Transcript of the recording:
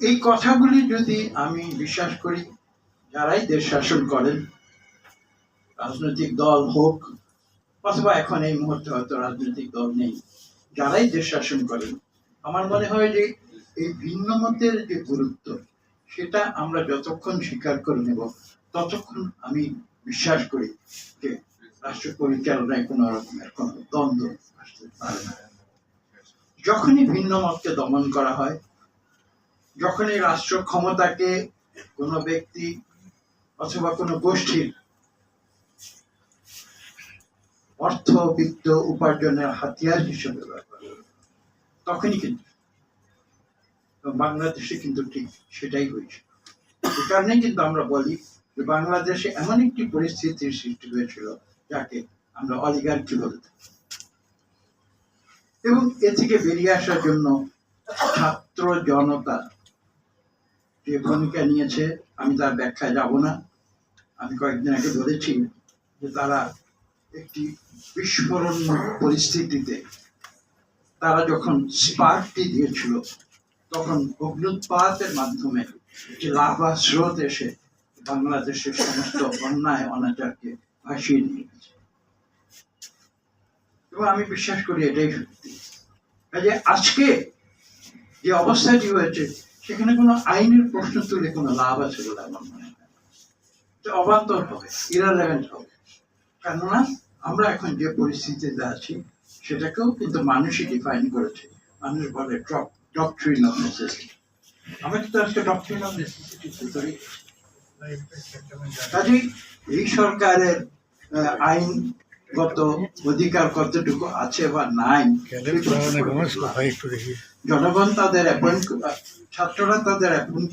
এই কথাগুলি যদি আমি বিশ্বাস করি, যারাই দেশ শাসন করেন, রাজনৈতিক দল হোক, অথবা এখন এই মুহূর্তে হয়তো রাজনৈতিক দল নেই, যারাই দেশ শাসন করেন, আমার মনে হয় যে এই ভিন্ন মতের যে গুরুত্ব, সেটা আমরা যতক্ষণ স্বীকার করে নেব, ততক্ষণ আমি বিশ্বাস করি যে রাষ্ট্র পরিচালনায় কোনো রকমের কোনো দ্বন্দ্ব আসতে পারে না। যখনই ভিন্ন মতকে দমন করা হয় যখনই রাষ্ট্র ক্ষমতাকে কোনো ব্যক্তি অথবা কোনো গোষ্ঠীর অর্থ, বিত্ত উপার্জনের হাতিয়ার হিসেবে ব্যবহার তখনই কিন্তু বাংলাদেশে কিন্তু ঠিক সেটাই হয়েছে এই কারণে কিন্তু আমরা বলি যে বাংলাদেশে এমন একটি পরিস্থিতির সৃষ্টি হয়েছিল যাকে আমরা অলিগার্কি বলে থাকি। এবং এ থেকে বেরিয়ে আসার জন্য ছাত্র জনতা যে ভূমিকা নিয়েছে, আমি তার ব্যাখ্যায় যাব না। আমি কয়েকদিন আগে বলেছি যে তারা একটি বিস্ফোরণ পরিস্থিতিতে তারা যখন স্পার্কটি দিয়েছিল, তখন অগ্নুৎপাতের মাধ্যমে যে লাভা স্রোত এসে বাংলাদেশের সমস্ত অন্যায় অনাচারকে ভাসিয়ে নিয়ে গেছে। এবং আমি বিশ্বাস করি এটাই সত্যি। আজকে যে অবস্থাটি হয়েছে সেখানে কোনো আইনের প্রশ্ন তুলে কোনো লাভ আছে বলে আমার মনে হয় অবান্তর হবে ইরালেভেন্ট হবে। কেননা আমরা এখন যে পরিস্থিতিতে আছি সেটাকেও কিন্তু মানুষই ডিফাইন করেছে। মানুষ বলে ডক্ট্রিন অফ নেসেসিটি আমরা কিন্তু আজকে ডক্ট্রিন অফ নেসেসিটি করি কাজেই এই সরকারের আহ, আইনগত অধিকার কতটুকু আছে বা নাই জনগণ তাদের অ্যাপয়েন্ট ছাত্ররা তাদের অ্যাপয়েন্ট